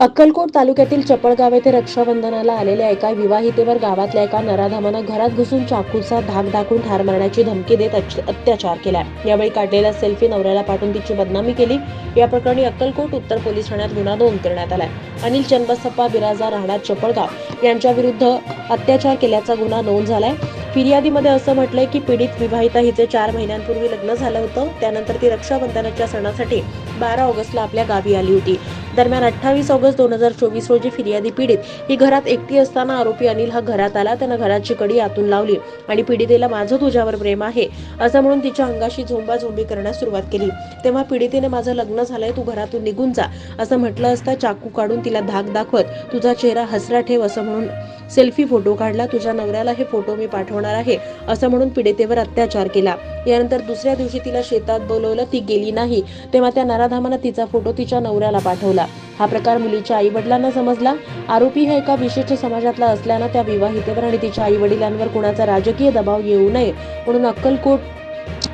अक्कलकोट तालुक्यातील चपळगाव येथे रक्षाबंधनाला आलेल्या एका विवाहितेवर गावातल्या एका नराधमानं घरात घुसून चाकूचा धाक दाखवून ठार मारण्याची धमकी देत अत्याचार केला यावेळी काढलेला सेल्फी नवऱ्याला पाठवून तिची बदनामी केली. या प्रकरणी अक्कलकोट उत्तर पोलीस ठाण्यात गुन्हा नोंद करण्यात आलाय. अनिल चन्नबसप्पा बिराजा राहणार चपळगाव यांच्या विरुद्ध अत्याचार केल्याचा गुन्हा नोंद झालाय. फिर्यादीमध्ये असं म्हटलंय की पीडित विवाहिता हिचे चार महिन्यांपूर्वी लग्न झालं होतं. त्यानंतर ती रक्षाबंधनाच्या सणासाठी बारा ऑगस्टला आपल्या गावी आली होती. दरम्यान अठ्ठावीस ऑगस्ट दोन हजार चोवीस रोजी फिर्यादी पीडित ही घरात एकटी असताना आरोपी अनिल हा घरात आला. त्यानं घराची कडी आतून लावली आणि पीडितेला माझं तुझ्यावर प्रेम आहे असं म्हणून तिच्या अंगाशी झोंबाझोंबी करण्यास सुरुवात केली. तेव्हा पीडितेने माझं लग्न झालंय तू घरातून निघून जा असं म्हटलं असता चाकू काढून तिला धाक दाखवत तुझा चेहरा हसरा ठेव असं म्हणून सेल्फी फोटो काढला. तुझ्या नवऱ्याला हे फोटो मी पाठवणार आहे असं म्हणून पीडितेवर अत्याचार केला. यानंतर दुसऱ्या दिवशी तिला शेतात बोलवलं ती गेली नाही. तेव्हा त्या नराधामानं तिचा फोटो तिच्या नवऱ्याला पाठवला. हा प्रकार मुलीच्या आई वडिलांना समजला. आरोपी हा एका विशिष्ट समाजातला असल्यानं त्या विवाहितेवर आणि तिच्या आई वडिलांवर कुणाचा राजकीय दबाव येऊ नये म्हणून अक्कलकोट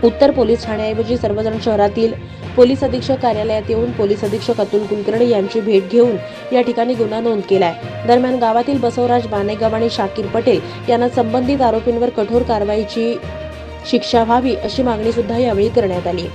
उत्तर पोलीस ठाण्याऐवजी सर्वजण शहरातील पोलीस अधीक्षक कार्यालयात येऊन पोलीस अधीक्षक अतुल कुलकर्णी यांची भेट घेऊन या ठिकाणी गुन्हा नोंद केलाय. दरम्यान गावातील बसवराज बानेगाव आणि शाकीर पटेल यांना संबंधित आरोपींवर कठोर कारवाईची शिक्षा व्हावी अशी मागणी सुद्धा यावेळी करण्यात आली.